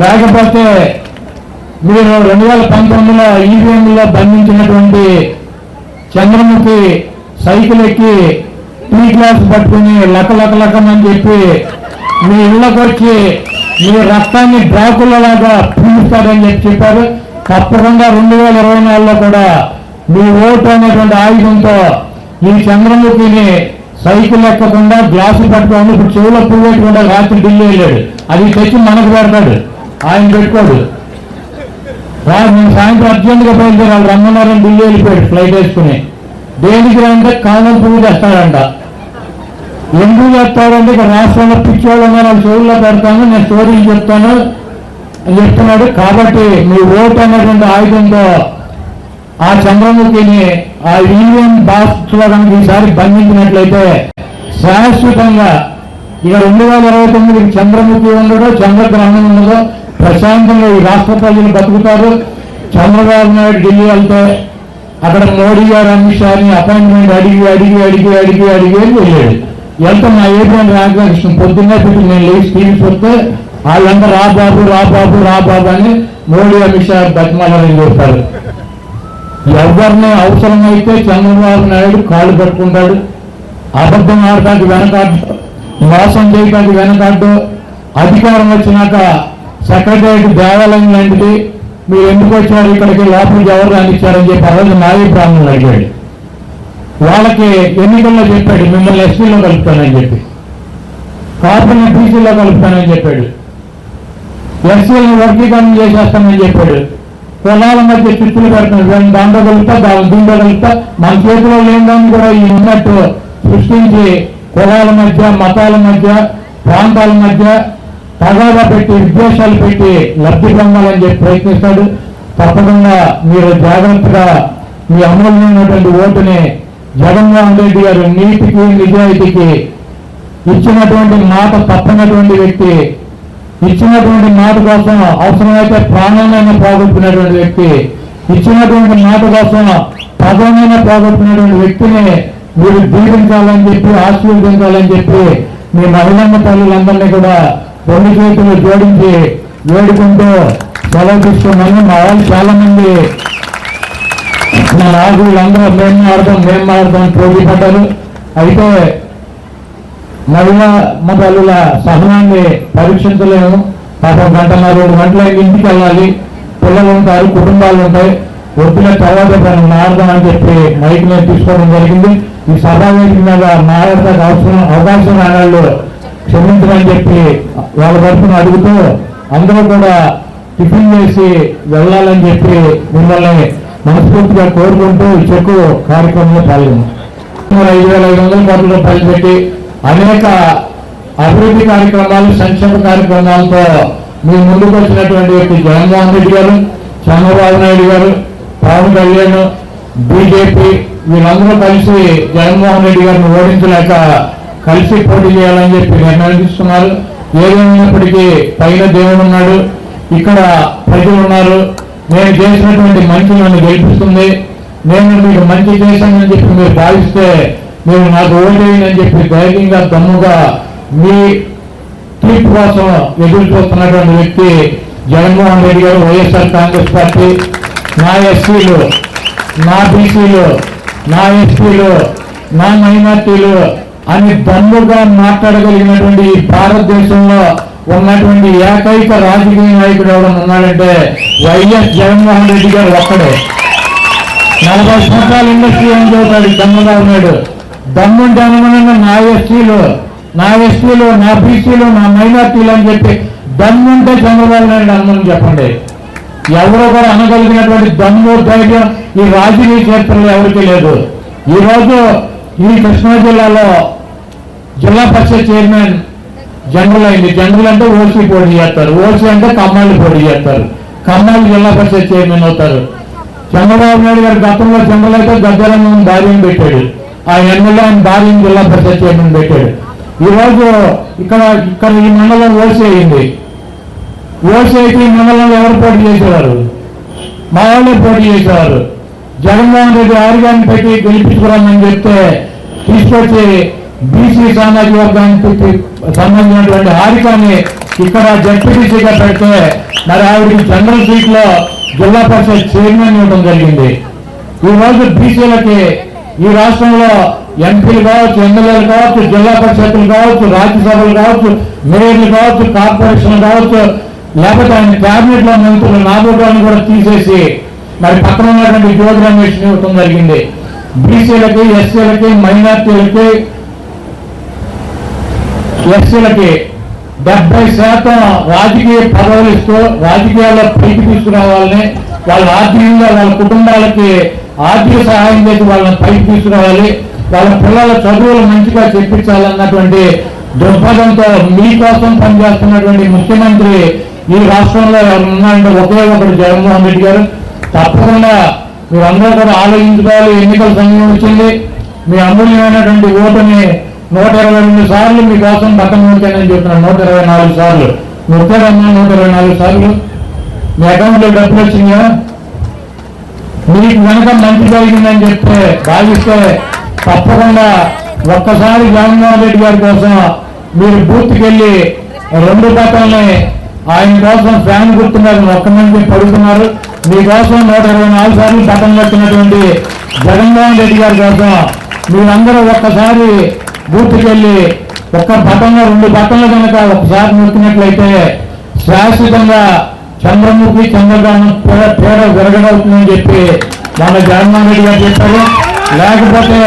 లేకపోతే మీరు రెండు వేల పంతొమ్మిదిలో ఈవీఎంలో బంధించినటువంటి చంద్రముఖి సైకిల్ ఎక్కి టీ గ్లాస్ పట్టుకుని లక లక లకమని చెప్పి మీ ఇళ్ళకి వచ్చి మీ రక్తాన్ని డ్రాకులలాగా పీలుస్తారని చెప్పి చెప్పారు. తప్పకుండా రెండు వేల ఇరవై నాలుగులో కూడా మీ ఓటు అనేటువంటి ఆయుధంతో ఈ చంద్రముఖిని సైకిల్ ఎక్కకుండా గ్లాసులు పట్టుకోండి ఇప్పుడు చెవులో పువ్వు పెట్టుకుంటే రాత్రి ఢిల్లీ వెళ్ళాడు. అది తెచ్చి మనకు పెడతాడు. ఆయన పెట్టుకోడు. రా నేను సాయంత్రం అర్జెంటుగా బయలుదేరాలి. రమ్మన్నారని ఢిల్లీ వెళ్ళిపోయాడు ఫ్లైట్ వేసుకుని. దేనికి అంటే కాలం పువ్వు తెస్తాడంట. ఎందుకు చెప్తాడంటే ఇక రాష్ట్రంలో పిచ్చోళ్ళు ఉన్నారు వాళ్ళ చెవుల్లో పెడతాను నేను స్టోరీలు చెప్తాను అని చెప్తున్నాడు. కాబట్టి మీ ఓటు అనేటువంటి ఆయుధంతో ఆ చంద్రముఖిని ఆ ఈవీఎం బాక్స్లో కనుక ఈసారి బంధించినట్లయితే శాశ్వతంగా ఇక రెండు వేల ఇరవై తొమ్మిది చంద్రముఖి ఉండడో చంద్రగ్రహణం ఉండదో ప్రశాంతంగా ఈ రాష్ట్ర ప్రజలు బతుకుతారు. చంద్రబాబు నాయుడు ఢిల్లీ వెళ్తే అక్కడ మోడీ గారు అమిత్ షాని అపాయింట్మెంట్ అడిగి అడిగి అడిగి అడిగి అడిగి అని వెళ్ళాడు. ఎంత మా ఏపీ రాధాకృష్ణ పొద్దున్నే పెట్టి నేను లేచి టీవీస్ వస్తే వాళ్ళంతా రా బాబు రా బాబు రా బాబు అని మోడీ అమిత్ షా బతిమాలని చెప్తారు ఎవరిని అవసరమైతే చంద్రబాబు నాయుడు కాళ్ళు పట్టుకుంటాడు. అబద్ధం ఆడటానికి వెనకాడు మోసం చేయటానికి వెనకాడు అధికారం వచ్చినాక సెక్రటరీ దేవాలయం లాంటిది మీరు ఎందుకు వచ్చారు ఇక్కడికి లోపలికి ఎవరు రానిచ్చారని చెప్పి ఆ రోజు నాయ బ్రాహ్మణులు అడిగాడు. వాళ్ళకి ఎన్నికల్లో చెప్పాడు మిమ్మల్ని ఎస్పీలో కలుపుతానని చెప్పి. కాపుని బీసీలో కలుపుతానని చెప్పాడు. ఎస్సీలను వర్గీకరణ చేసేస్తానని చెప్పాడు. కులాల మధ్య చిత్తులు పెడతాను దాంట్లో కలుపుతా దాని దీంట్లో కలుపుతా. మన చేతిలో లేదని కూడా ఈ ఉన్నట్టు సృష్టించి కులాల మధ్య మతాల మధ్య ప్రాంతాల మధ్య తగాదా పెట్టి విద్వేషాలు పెట్టి లబ్ధి పొందాలని చెప్పి ప్రయత్నిస్తాడు. తప్పకుండా మీరు జాగ్రత్తగా మీ అమూల్యమైనటువంటి ఓటుని జగన్మోహన్ రెడ్డి గారు నీతికి నిజాయితీకి ఇచ్చినటువంటి మాట తప్పనటువంటి వ్యక్తి ఇచ్చినటువంటి మాట కోసం అవసరమైతే ప్రాణాలైనా పోగొట్టుకున్నటువంటి వ్యక్తి ఇచ్చినటువంటి మాట కోసం పదమైనా పోగొట్టుకున్నటువంటి వ్యక్తిని మీరు దీవించాలని చెప్పి ఆశీర్వదించాలని చెప్పి మీ మహిళమ్మ తల్లులందరినీ కూడా రెండు చేతులు జోడించి వేడుకుంటూ సెలవు తీసుకున్నాను మా వాళ్ళు చాలా మంది మా నాయకులందరూ మేము మారుతాం మేము మారుతాం పోటీ పడ్డారు. అయితే మహిళా మతాలుల సహనాన్ని పరీక్షించలేము. పాపం గంటన్నర రెండు గంటల ఇంటికి వెళ్ళాలి. పిల్లలు ఉంటారు కుటుంబాలు ఉంటాయి. వద్దుల తర్వాత మనం మారదామని అని చెప్పి మైక్ మీద తీసుకోవడం జరిగింది. ఈ సభా వేదిక మీద మాట్లాడటానికి అవసరం అవకాశం రానాళ్ళు క్షమించమని చెప్పి వాళ్ళ తరఫున అడుగుతూ అందరూ కూడా టిఫిన్ చేసి వెళ్ళాలని చెప్పి మిమ్మల్ని మనస్ఫూర్తిగా కోరుకుంటూ ఈ చెక్కు కార్యక్రమంలో పాల్గొన్నాం. సుమారు ఐదు వేల ఐదు వందల కోట్ల రూపాయలు పెట్టి అనేక అభివృద్ధి కార్యక్రమాలు సంక్షేమ కార్యక్రమాలతో మీ ముందుకు వచ్చినటువంటి వ్యక్తి జగన్మోహన్ రెడ్డి గారు చంద్రబాబు నాయుడు గారు పవన్ కళ్యాణ్ బీజేపీ వీళ్ళందరూ కలిసి జగన్మోహన్ రెడ్డి గారిని ఓడించలేక కలిసి పోటీ చేయాలని చెప్పి నిర్ణయం తీసుకున్నారు. ఏదేమైనప్పటికీ పైన దేవుడు ఉన్నాడు ఇక్కడ ప్రజలు ఉన్నారు. నేను చేసినటువంటి మంచి నన్ను గెలిపిస్తుంది. నేను మీకు మంచి చేశానని చెప్పి మీరు భావిస్తే మీరు నాకు ఓటేయని చెప్పి ధైర్యంగా దమ్ముగా మీ తీర్పు కోసం ఎదురు చూస్తున్నటువంటి వ్యక్తి జగన్మోహన్ రెడ్డి గారు వైఎస్ఆర్ కాంగ్రెస్ పార్టీ నా ఎస్సీలు నా బీసీలు నా ఎస్పీలు నా మైనార్టీలు అని దమ్ముగా మాట్లాడగలిగినటువంటి భారతదేశంలో ఉన్నటువంటి ఏకైక రాజకీయ నాయకుడు ఎవరైనా ఉన్నాడంటే వైఎస్ జగన్మోహన్ రెడ్డి గారు ఒక్కడే. నలభై సంవత్సరాల ఇండస్ట్రీ ఏం చదువుతాడు దమ్ముగా ఉన్నాడు. దమ్ముంటే అనుగుణంగా నా ఎస్టీలు నా ఎస్టీలు నా బీసీలు నా మైనార్టీలు అని చెప్పి దమ్ముంటే చంద్రబాబు నాయుడు అందరం చెప్పండి. ఎవరో కూడా అనగలిగినటువంటి దమ్ము ధైర్యం ఈ రాజకీయ క్షేత్రంలో ఎవరికీ లేదు. ఈ రోజు ఈ కృష్ణా జిల్లాలో జిల్లా పరిషత్ చైర్మన్ జనరల్ అయింది. జనరల్ అంటే ఓసీ పోటీ చేస్తారు. ఓసీ అంటే కమ్మాళ్ళు పోటీ చేస్తారు. కమ్మాళ్ళు జిల్లా పరిషత్ చైర్మన్ అవుతారు. చంద్రబాబు నాయుడు గారు గతంలో జనరల్ అయితే గద్దరన్న భార్యను పెట్టాడు. ఆ ఎమ్మెల్యే ఆయన భార్యను జిల్లా పరిషత్ చైర్మన్ పెట్టాడు. ఈరోజు ఇక్కడ ఇక్కడ ఈ మండలం ఓసీ అయింది. ఓసీ అయితే ఈ మండలంలో ఎవరు పోటీ చేసేవారు? మా వాళ్ళే పోటీ చేసేవారు. జగన్మోహన్ రెడ్డి ఆరుగాన్ని పెట్టి గెలిపించుకురామని చెప్తే తీసుకొచ్చి బీసీ సామాజిక వర్గానికి సంబంధించినటువంటి హారికాని ఇక్కడ జడ్పీటీసీగా పెడితే మరి ఆవిడకి జనరల్ సీట్లో జిల్లా పరిషత్ చైర్మన్ ఇవ్వడం జరిగింది. ఈ రోజు బీసీలకి ఈ రాష్ట్రంలో ఎంపీలు కావచ్చు ఎమ్మెల్యేలు కావచ్చు జిల్లా పరిషత్లు కావచ్చు రాజ్యసభలు కావచ్చు మేయర్లు కావచ్చు కార్పొరేషన్లు కావచ్చు లేకపోతే ఆయన క్యాబినెట్లో మంత్రులు నాబోటాలను కూడా తీసేసి మరి పక్కన ఉన్నటువంటి జ్యోతి రమేష్ ఇవ్వడం జరిగింది. బీసీలకి ఎస్సీలకి మైనార్టీలకి ఎస్సీలకి డెబ్బై శాతం రాజకీయ పదవులు ఇస్తూ రాజకీయాల్లో పైకి తీసుకురావాలని వాళ్ళ ఆర్థికంగా వాళ్ళ కుటుంబాలకి ఆర్థిక సహాయం చేసి వాళ్ళని పైకి తీసుకురావాలి వాళ్ళ పిల్లల చదువులు మంచిగా చెప్పించాలన్నటువంటి దృక్పథంతో మీకోసం పనిచేస్తున్నటువంటి ముఖ్యమంత్రి ఈ రాష్ట్రంలో ఉన్నారంటే ఒకే ఒకడు జగన్మోహన్ రెడ్డి గారు. తప్పకుండా మీరందరూ కూడా ఆలోచించుకోవాలి. ఎన్నికల సమయం వచ్చింది. మీ అమూల్యమైనటువంటి ఓటుని నూట ఇరవై రెండు సార్లు మీకోసం బట్టం ఉంచానని చెప్తున్నాను నూట ఇరవై నాలుగు సార్లు. నొక్కారమ్మా నూట ఇరవై నాలుగు సార్లు. మీ అకౌంట్లో డబ్బులు వచ్చినాయా? మీకు కనుక మంచి జరిగిందని చెప్తే భావిస్తే తప్పకుండా ఒక్కసారి జగన్మోహన్ రెడ్డి గారి కోసం మీరు బూత్కెళ్ళి రెండు పక్కలని ఆయన కోసం ఫ్యాన్ గుర్తున్నారు ఒక్కమంది పడుతున్నారు. మీకోసం నూట ఇరవై నాలుగు సార్లు బట్టం వచ్చినటువంటి జగన్మోహన్ రెడ్డి గారి కోసం మీరందరూ ఒక్కసారి బూత్కి వెళ్ళి ఒక్క పటంలో రెండు పటంలో కనుక ఒకసారి నొక్కినట్లయితే శాశ్వతంగా చంద్రముఖి చంద్రబాబు పేడ పేడ విరగడవుతుందని చెప్పి మన జగన్మోహన్ రెడ్డి గారు చెప్పారు. లేకపోతే